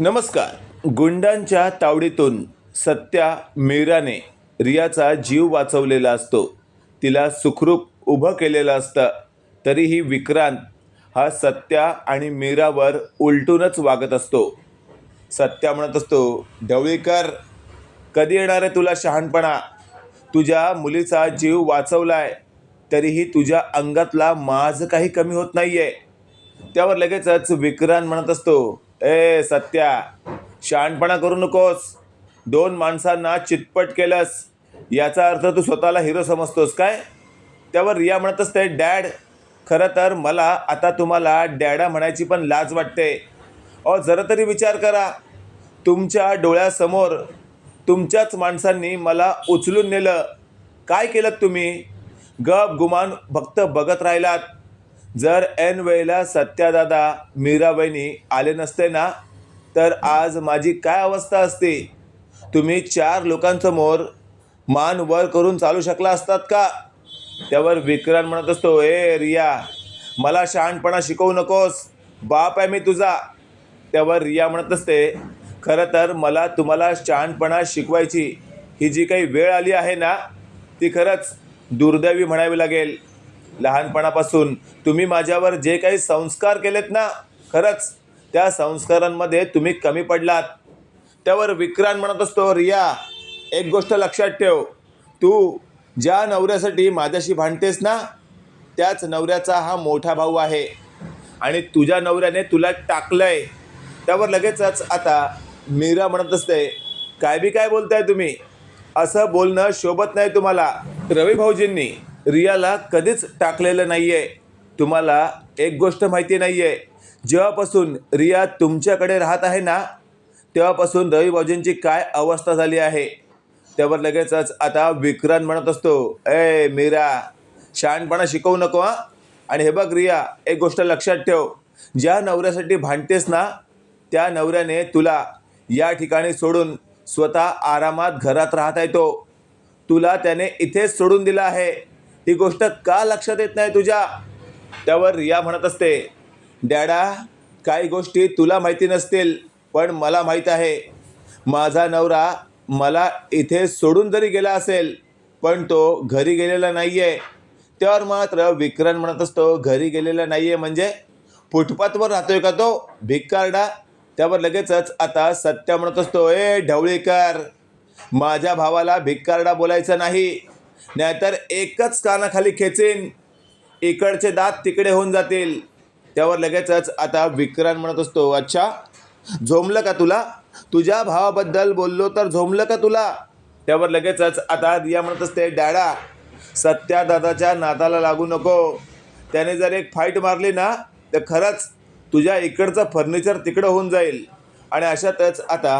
नमस्कार. गुंडांच्या तावडीतून सत्या मीराने रियाचा जीव वाचवलेला असतो. तिला सुखरूप उभं केलेलं असतं. तरीही विक्रांत हा सत्या आणि मीरावर उलटूनच वागत असतो. सत्या म्हणत असतो ढवळीकर कधी येणार आहे तुला शहाणपणा? तुझ्या मुलीचा जीव वाचवलाय तरीही तुझ्या अंगातला माज काही कमी होत नाहीये. त्यावर लगेचच विक्रांत म्हणत असतो ए सत्या शहाणपणा करू नकोस. दोन माणसांना चितपट केलंस. याचा अर्थ तू स्वतःला हिरो समजतोस काय? त्यावर रिया म्हणत असते डॅड खरं तर मला आता तुम्हाला डॅडा म्हणायची पण लाज वाटते. अहो जरा तरी विचार करा. तुमच्या डोळ्यासमोर तुमच्याच माणसांनी मला उचलून नेलं. काय केलं तुम्ही? गप गुमान फक्त बघत राहिलात. जर ऐन वेळेला सत्यादादा मीराबाईंनी आले नसते ना तर आज माझी काय अवस्था असते? तुम्ही चार लोकांसमोर मान वर करून चालू शकला असतात का? त्यावर विक्रांत म्हणत असतो ए रिया मला शहाणपणा शिकवू नकोस. बाप आहे मी तुझा. त्यावर रिया म्हणत असते खरं तर मला तुम्हाला शहाणपणा शिकवायची ही जी काही वेळ आली आहे ना ती खरंच दुर्दैवी म्हणावी लागेल. लहानपणापासून तुम्ही माझ्यावर जे काही संस्कार केलेत ना खरंच त्या संस्कारांमध्ये तुम्ही कमी पडलात. त्यावर विक्रांत म्हणत असतो रिया एक गोष्ट लक्षात ठेव. तू ज्या नवऱ्यासाठी माझ्याशी भांडतेस ना त्याच नवऱ्याचा हा मोठा भाऊ आहे. आणि तुझ्या नवऱ्याने तुला टाकलंय. त्यावर लगेचच आता मीरा म्हणत असते काय बी काय बोलताय तुम्ही? असं बोलणं शोभत नाही तुम्हाला. रवी भाऊजींनी रियाला कधीच टाकलेलं नाही आहे तुम्हाला एक गोष्ट माहिती नाही आहे जेव्हापासून रिया तुमच्याकडे राहत आहे ना तेव्हापासून रवी भाऊजींची काय अवस्था झाली आहे? त्यावर लगेचच आता विक्रांत म्हणत असतो ए मीरा शहाणपणा शिकवू नको हां. आणि हे बघ रिया एक गोष्ट लक्षात ठेव. ज्या नवऱ्यासाठी भांडतेस ना त्या नवऱ्याने तुला या ठिकाणी सोडून स्वतः आरामात घरात राहता येतो तुला त्याने इथेच सोडून दिलं आहे. ही गोष्ट का लक्षात येत नाही तुझ्या? त्यावर रिया म्हणत असते डॅडा काही गोष्टी तुला माहिती नसतील पण मला माहीत आहे. माझा नवरा मला इथे सोडून जरी गेला असेल पण तो घरी गेलेला नाही आहे त्यावर मात्र विक्रांत म्हणत असतो घरी गेलेला नाही आहे म्हणजे? फुटपाथवर राहतोय का तो? भिक्कारडा त्यावर लगेचच आता सत्या म्हणत असतो ए ढवळीकर माझ्या भावाला भिक्कारडा बोलायचं नाही. नाहीतर एकच कानाखाली खेचेन. इकडचे दात तिकडे होऊन जातील. त्यावर लगेचच आता विक्रांत म्हणत असतो अच्छा झोमलं का तुला? तुझ्या भावाबद्दल बोललो तर झोमलं का तुला? त्यावर लगेचच आता रिया म्हणत असते डॅडा सत्या दादाच्या नादाला लागू नको. त्याने जर एक फाईट मारली ना तर खरंच तुझ्या इकडचं फर्निचर तिकडं होऊन जाईल. आणि अशातच आता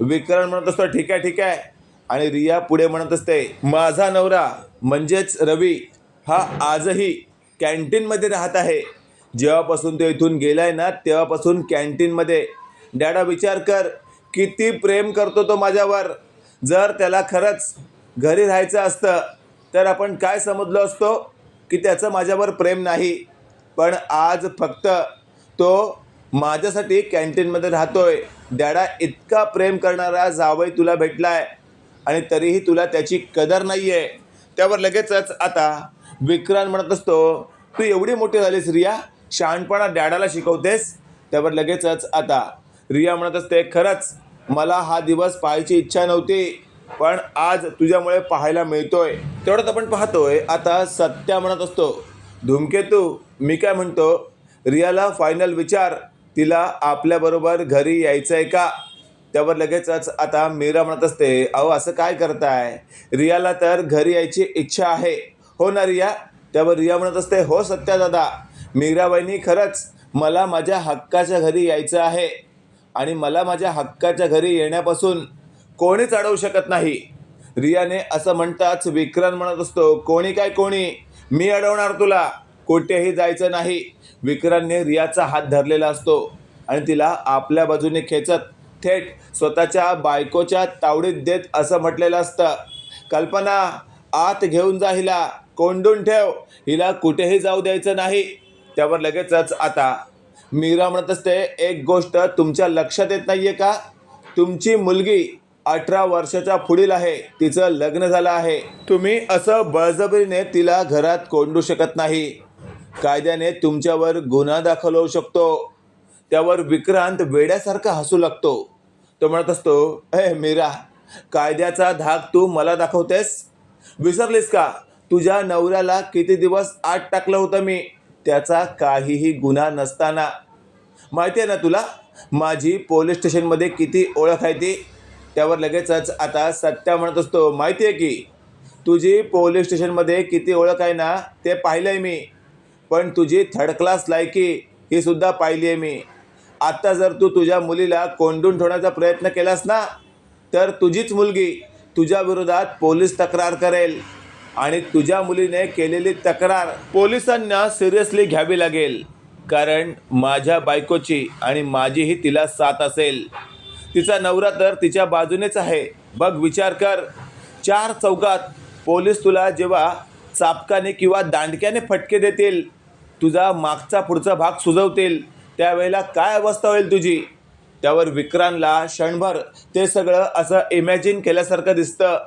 विक्रांत म्हणत असतो ठीक आहे ठीक आहे. आणि रिया पुढे म्हणत असते माझा नवरा म्हणजेच रवी हा आजही कॅन्टीनमध्ये राहत आहे. जेव्हापासून तो इथून गेलाय ना तेव्हापासून कॅन्टीनमध्ये. डॅडा विचार कर किती प्रेम करतो तो माझ्यावर. जर त्याला खरंच घरी राहायचं असतं तर आपण काय समजलो असतो की त्याचं माझ्यावर प्रेम नाही. पण आज फक्त तो माझ्यासाठी कॅन्टीनमध्ये राहतोय. डॅडा इतका प्रेम करणारा जावई तुला भेटलाय. आणि तरीही तुला त्याची कदर नाही आहे त्यावर लगेचच आता विक्रांत म्हणत असतो तू एवढी मोठी झालीस रिया. शहाणपणा डॅडाला शिकवतेस. त्यावर लगेचच आता रिया म्हणत असते खरंच मला हा दिवस पाहायची इच्छा नव्हती पण आज तुझ्यामुळे पाहायला मिळतोय. तेवढंच आपण पाहतोय आता सत्या म्हणत असतो धूमकेतू मी काय म्हणतो रियाला फायनल विचार तिला आपल्याबरोबर घरी यायचं आहे का? त्यावर लगेचच आता मीरा म्हणत असते अहो असं काय करताय? रियाला तर घरी यायची इच्छा आहे. हो ना रिया. त्यावर रिया म्हणत असते हो सत्या दादा मीराबाईंनी खरंच मला माझ्या हक्काच्या घरी यायचं आहे आणि मला माझ्या हक्काच्या घरी येण्यापासून कोणीच अडवू शकत नाही. रियाने असं म्हणताच विक्रांत म्हणत असतो कोणी काय कोणी? मी अडवणार तुला. कुठेही जायचं नाही. विक्रांतने रियाचा हात धरलेला असतो आणि तिला आपल्या बाजूने खेचत थेट स्वतःच्या बायकोच्या तावडीत देत असं म्हटलेलं असतं. कल्पना आत घेऊन जा हिला कोंडून ठेव हिला कुठेही जाऊ द्यायचं नाही. त्यावर लगेचच आता मीरा म्हणत असते एक गोष्ट तुमच्या लक्षात येत नाहीये का? तुमची मुलगी अठरा वर्षाच्या पुढील आहे तिचं लग्न झालं आहे. तुम्ही असं बळजबरीने तिला घरात कोंडू शकत नाही. कायद्याने तुमच्यावर गुन्हा दाखल होऊ शकतो. त्यावर विक्रांत वेड्यासारखा हसू लागतो. तो म्हणत असतो हे मीरा कायद्याचा धाक तू मला दाखवतेस? विसरलीस का? तुझ्या नवऱ्याला किती दिवस आत टाकलं होतं मी? त्याचा काहीही गुन्हा नसताना. माहिती आहे ना तुला माझी पोलीस स्टेशनमध्ये किती ओळख आहे ती? त्यावर लगेचच आता सत्या म्हणत असतो माहिती आहे की तुझी पोलीस स्टेशनमध्ये किती ओळख आहे ना ते पाहिलं आहे मी. पण तुझी थर्ड क्लास लायकी ही सुद्धा पाहिली आहे मी. आत्ता जर तू तुझ्या मुलीला कोंडून ठेवण्याचा प्रयत्न केलास ना तर तुझीच मुलगी तुझ्या विरोधात पोलीस तक्रार करेल आणि तुझ्या मुलीने केलेली तक्रार पोलिसांना सिरियसली घ्यावी लागेल. कारण माझ्या बायकोची आणि माझीही तिला साथ असेल. तिचा नवरा तर तिच्या बाजूनेच आहे. बघ विचार कर. चार चौकात पोलीस तुला जेव्हा चापकाने किंवा दांडक्याने फटके देतील तुझा मागचा पुढचा भाग सुजवतील. त्यावेळेला काय अवस्था होईल तुझी? त्यावर विक्रांतला क्षणभर ते सगळं असं इमॅजिन केल्यासारखं दिसतं.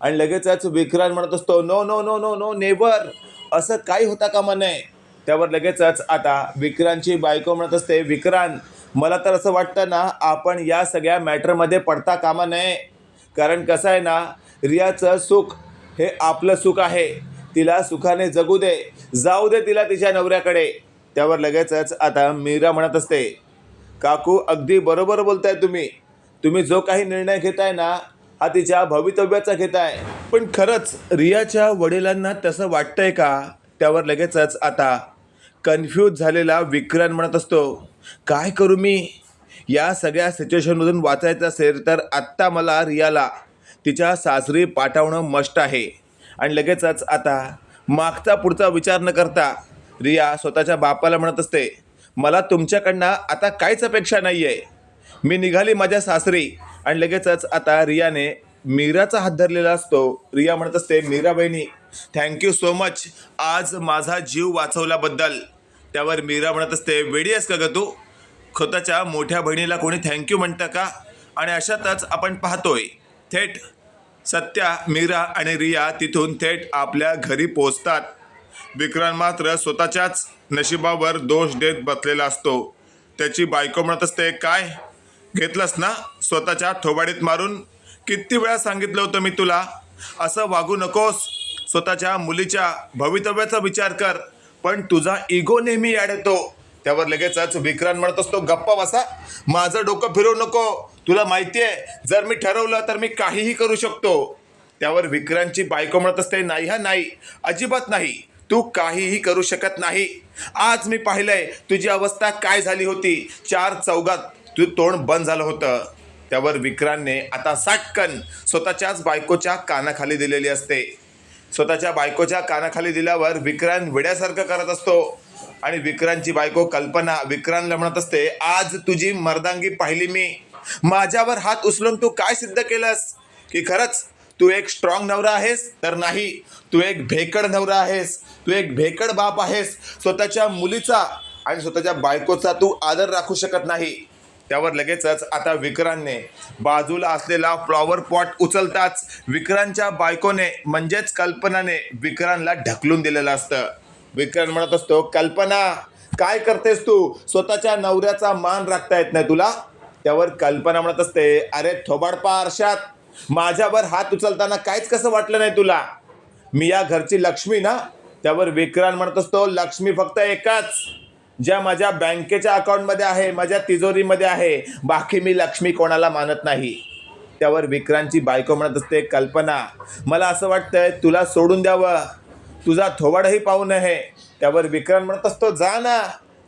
आणि लगेचच विक्रांत म्हणत असतो no no no no no never असं काही होता कामा नये. त्यावर लगेचच आता विक्रांतची बायको म्हणत असते विक्रांत मला तर असं वाटतं ना आपण या सगळ्या मॅटरमध्ये पडता कामा नये. कारण कसं आहे ना रियाचं सुख हे आपलं सुख आहे. तिला सुखाने जगू दे. जाऊ दे तिला तिच्या नवऱ्याकडे. त्यावर लगेचच आता मीरा म्हणत असते काकू अगदी बरोबर बोलताय तुम्ही. तुम्ही जो काही निर्णय घेताय ना हा तिच्या भवितव्याचा घेताय. पण खरंच रियाच्या वडिलांना तसं वाटतंय का? त्यावर लगेचच आता कन्फ्यूज झालेला विक्रांत म्हणत असतो काय करू मी? या सगळ्या सिच्युएशनमधून वाचायचं असेल तर आत्ता मला रियाला तिच्या सासरी पाठवणं मस्ट आहे. आणि लगेचच आता मागचा पुढचा विचार न करता रिया स्वतःच्या बापाला म्हणत असते मला तुमच्याकडनं आता काहीच अपेक्षा नाही आहे मी निघाली माझ्या सासरी आणि लगेचच आता रियाने मीराचा हात धरलेला असतो. रिया म्हणत असते मीरा बहिणी थँक्यू सो मच आज माझा जीव वाचवल्याबद्दल. त्यावर मीरा म्हणत असते वेडी आहेस का ग तू? स्वतःच्या मोठ्या बहिणीला कोणी थँक्यू म्हणतं का? आणि अशातच आपण पाहतोय थेट सत्या मीरा आणि रिया तिथून थेट आपल्या घरी पोचतात विक्रांत मात्र स्वतःच्याच नशिबावर दोष देत बसलेला असतो. त्याची बायको म्हणत असते काय? घेतलंस ना? स्वतःच्या ठोबाडीत मारून? किती वेळा सांगितलं होतं मी तुला? असं वागू नकोस. स्वतःच्या मुलीच्या भवितव्याचा विचार कर. पण तुझा इगो नेहमी याड येतो. त्यावर लगेचच विक्रांत म्हणत असतो गप्पा बसा. माझं डोकं फिरवू नको. तुला माहिती आहे जर मी ठरवलं तर मी काहीही करू शकतो. त्यावर विक्रांतची बायको म्हणत असते नाही हा नाही. अजिबात नाही. तू काहीही करू शकत नाही. आज मी पाहिलंय तुझी अवस्था काय झाली होती? चार चौघात तुझं तोंड बंद झालं होतं. त्यावर विक्रांतने आता साटकन स्वतःच्याच बायकोच्या कानाखाली दिलेली असते. स्वतःच्या बायकोच्या कानाखाली दिल्यावर विक्रांत विड्यासारखं करत असतो. आणि विक्रांतची बायको कल्पना विक्रांतला म्हणत असते आज तुझी मर्दांगी पाहिली मी. माझ्यावर हात उचलून तू काय सिद्ध केलंस? की खरंच तू एक स्ट्रॉंग नवरा आहेस तर नाही. तू एक भेकड नवरा आहेस. तू एक भेकड बाप आहेस. स्वतःच्या मुलीचा आणि स्वतःच्या बायकोचा तू आदर राखू शकत नाही. त्यावर लगेचच आता विक्रांतने बाजूला असलेला फ्लॉवर पॉट उचलताच विक्रांतच्या बायकोने म्हणजेच कल्पनाने विक्रांतला ढकलून दिलेलं असतं. विक्रांत म्हणत असतो कल्पना काय करतेस तू? स्वतःच्या नवऱ्याचा मान राखता येत नाही तुला? त्यावर कल्पना म्हणत असते अरे थोबाडपा आरशात माझ्यावर हात उचलताना काहीच कसं वाटलं नाही तुला? मी या घरची लक्ष्मी ना? त्यावर विक्रांत म्हणत असतो लक्ष्मी फक्त एकाच ज्या माझ्या बँकेच्या अकाउंटमध्ये आहे माझ्या तिजोरीमध्ये आहे. बाकी मी लक्ष्मी कोणाला मानत नाही. त्यावर विक्रांतची बायको म्हणत असते कल्पना मला असं वाटतंय तुला सोडून द्यावं. तुझा थोबाडही पाहू नये. त्यावर विक्रांत म्हणत असतो जा ना.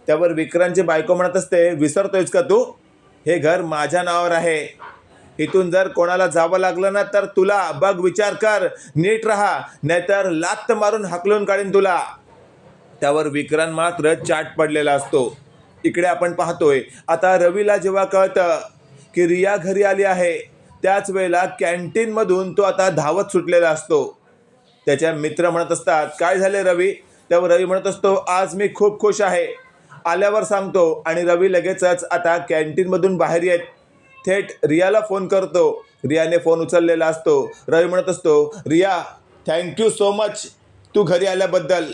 त्यावर विक्रांतची बायको म्हणत असते विसरतोयस का तू? हे घर माझ्या नावावर आहे. इथून जर कोणाला जावं लागलं ना तर तुला बघ विचार कर. नीट राहा. नाहीतर लात मारून हाकलून काढीन तुला. त्यावर विक्रांत मात्र चाट पडलेला असतो. इकडे आपण पाहतोय आता रवीला जेव्हा कळतं की रिया घरी आली आहे त्याच वेळेला कॅन्टीनमधून तो आता धावत सुटलेला असतो. त्याच्या मित्र म्हणत असतात काय झाले रवी? त्यावर रवी म्हणत असतो आज मी खूप खुश आहे. आल्यावर सांगतो आणि रवी लगेचच आता कॅन्टीनमधून बाहेर येत. थेट रियाला फोन करतो. रियाने फोन उचललेला असतो. रवी म्हणत असतो Riya thank you so much तू घरी आल्याबद्दल.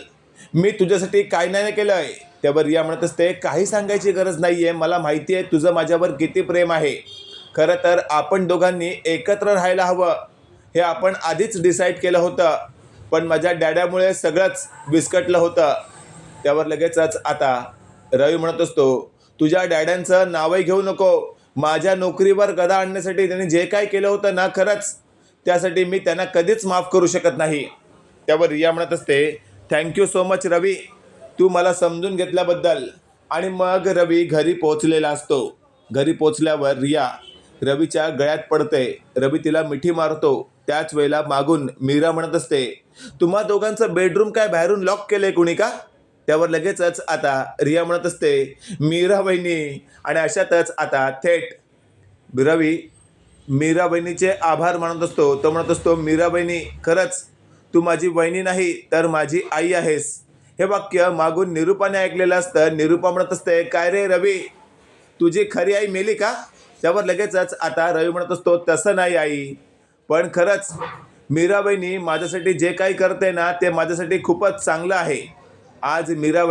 मी तुझ्यासाठी काय नाही केलं आहे त्यावर रिया म्हणत असते काही सांगायची गरज नाही आहे मला माहिती आहे तुझं माझ्यावर किती प्रेम आहे. खरं तर आपण दोघांनी एकत्र राहायला हवं. हे आपण आधीच डिसाईड केलं होतं. पण माझ्या डॅड्यामुळे सगळंच विस्कटलं होतं. त्यावर लगेचच आता रवी म्हणत असतो तुझ्या डॅड्यांचं नावही घेऊ नको. माझ्या नोकरीवर गदा आणण्यासाठी त्यांनी जे काय केलं होतं ना खरंच त्यासाठी मी त्यांना कधीच माफ करू शकत नाही. त्यावर रिया म्हणत असते thank you so much Ravi. तू मला समजून घेतल्याबद्दल. आणि मग रवी घरी पोहोचलेला असतो. घरी पोचल्यावर रिया रवीच्या गळ्यात पडते. रवी तिला मिठी मारतो. त्याच वेळेला मागून मीरा म्हणत असते तुम्हा दोघांचं बेडरूम काय बाहेरून लॉक केलंय कुणी का? त्यावर लगेचच आता रिया म्हणत असते मीरा बहिणी. आणि अशातच आता थेट रवी मीरा बहिणीचे आभार मानत असतो. तो म्हणत असतो मीरा बहिणी खरंच तू माझी बहिणी नाही तर माझी आई आहेस. हे वाक्य मागून निरूपाने ऐकलेलं असतं. निरूपा म्हणत असते काय रे रवी तुझी खरी आई मेली का? त्यावर लगेचच आता रवी म्हणत असतो तसं नाही आई पण खरंच मीरा माझ्यासाठी जे काही करते ना ते माझ्यासाठी खूपच चांगलं आहे. आज मीरा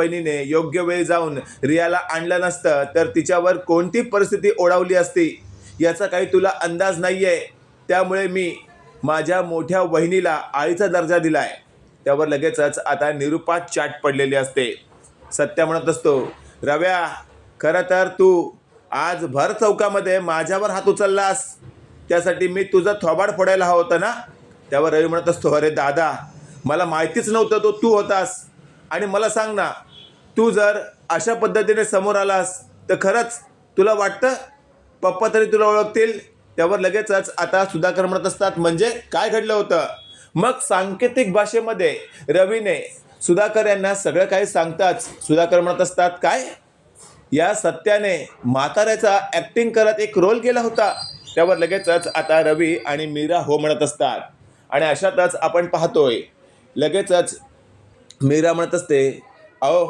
योग्य वेळी जाऊन रियाला आणलं नसतं तर तिच्यावर कोणती परिस्थिती ओढावली असती? याचा काही तुला अंदाज नाही आहे त्यामुळे मी माझ्या मोठ्या वहिनीला आईचा दर्जा दिला आहे त्यावर लगेचच आता निरुपात चाट पडलेली असते. सत्य म्हणत असतो रव्या खरं तर तू आज भर चौकामध्ये माझ्यावर हात उचललास. त्यासाठी मी तुझं थोबाड फोडायला हवं होतं ना? त्यावर रवी म्हणत असतो अरे दादा मला माहितीच नव्हतं तो तू होतास. आणि मला सांग ना तू जर अशा पद्धतीने समोर आलास तर खरंच तुला वाटतं पप्पा तरी तुला ओळखतील? त्यावर लगेचच आता सुधाकर म्हणत असतात म्हणजे काय घडलं होतं? मग सांकेतिक भाषेमध्ये रवीने सुधाकर यांना सगळं काही सांगताच सुधाकर म्हणत असतात काय? या सत्याने म्हाताऱ्याचा ॲक्टिंग करत एक रोल केला होता. त्यावर लगेचच आता रवी आणि मीरा हो म्हणत असतात. आणि अशातच आपण पाहतोय लगेचच मीरा म्हणत असते अहो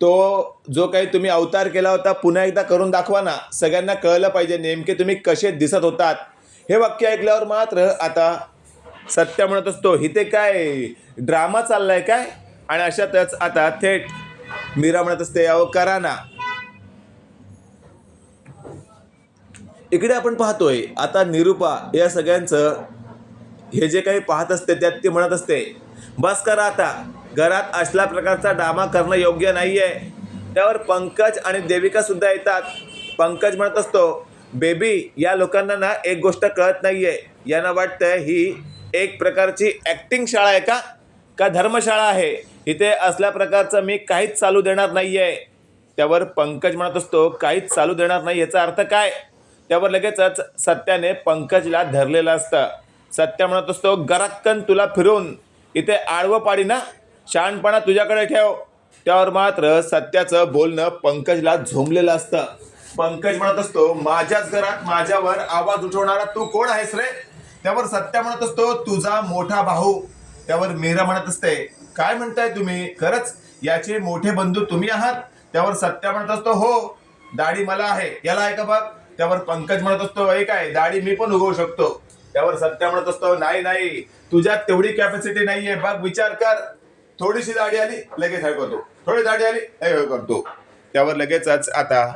तो जो काही तुम्ही अवतार केला होता पुन्हा एकदा करून दाखवा ना. सगळ्यांना कळलं पाहिजे नेमके तुम्ही कसे दिसत होतात. हे वाक्य ऐकल्यावर मात्र आता सत्य म्हणत असतो इथे काय? ड्रामा चाललाय काय? आणि अशातच आता थेट मीरा म्हणत असते अहो करा ना. इकडे आपण पाहतोय आता निरुपा या सगळ्यांचं हे जे काही पाहत असते त्यात ती म्हणत असते बस करा आता. घरात असल्या प्रकारचा ड्रामा करणं योग्य नाही आहे त्यावर पंकज आणि देविका सुद्धा येतात. पंकज म्हणत असतो बेबी या लोकांना ना एक गोष्ट कळत नाही आहे यांना वाटतं ही एक प्रकारची ॲक्टिंग शाळा आहे का? का धर्मशाळा आहे? इथे असल्या प्रकारचं मी काहीच चालू देणार नाही आहे त्यावर पंकज म्हणत असतो काहीच चालू देणार नाही याचा अर्थ काय? त्यावर लगेचच सत्याने पंकजला धरलेलं असतं. सत्य म्हणत असतो गराक्कन तुला फिरून इथे आडवं पाडी ना. शहाणपणा तुझ्याकडे ठेव. त्यावर मात्र सत्याचं बोलणं पंकजला झोंबलेलं असतं. पंकज म्हणत असतो माझ्याच घरात माझ्यावर आवाज उठवणारा तू कोण आहेस रे? त्यावर सत्य म्हणत असतो तुझा मोठा भाऊ. त्यावर मेरा म्हणत असते काय म्हणताय तुम्ही? खरंच याचे मोठे बंधू तुम्ही आहात? त्यावर सत्या म्हणत असतो हो दाढी मला आहे. याला आहे का बघ? त्यावर पंकज म्हणत असतो हे काय दाढी मी पण उगवू शकतो. त्यावर सत्य म्हणत असतो नाही नाही तुझ्यात तेवढी कॅपॅसिटी नाहीये. बघ विचार कर. थोडीशी दाढी आली लगेच हे करतो. थोडी दाढी आली हे करतो. त्यावर लगेचच आता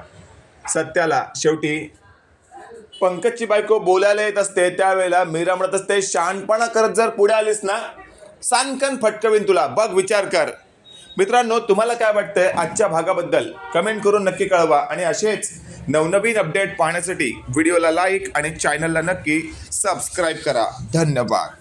सत्याला शेवटी पंकजची बायको बोलायला येत असते त्यावेळेला मीरा म्हणत असते शहाणपणा करत जर पुढे आलीस ना सानकन फटकवीन तुला. बघ विचार कर. मित्रांनो तुम्हाला काय वाटतंय आजच्या भागाबद्दल? कमेंट करून नक्की कळवा. आणि असेच नवनवीन अपडेट पाहण्यासाठी व्हिडिओला लाईक आणि चॅनलला नक्की सबस्क्राईब करा. धन्यवाद.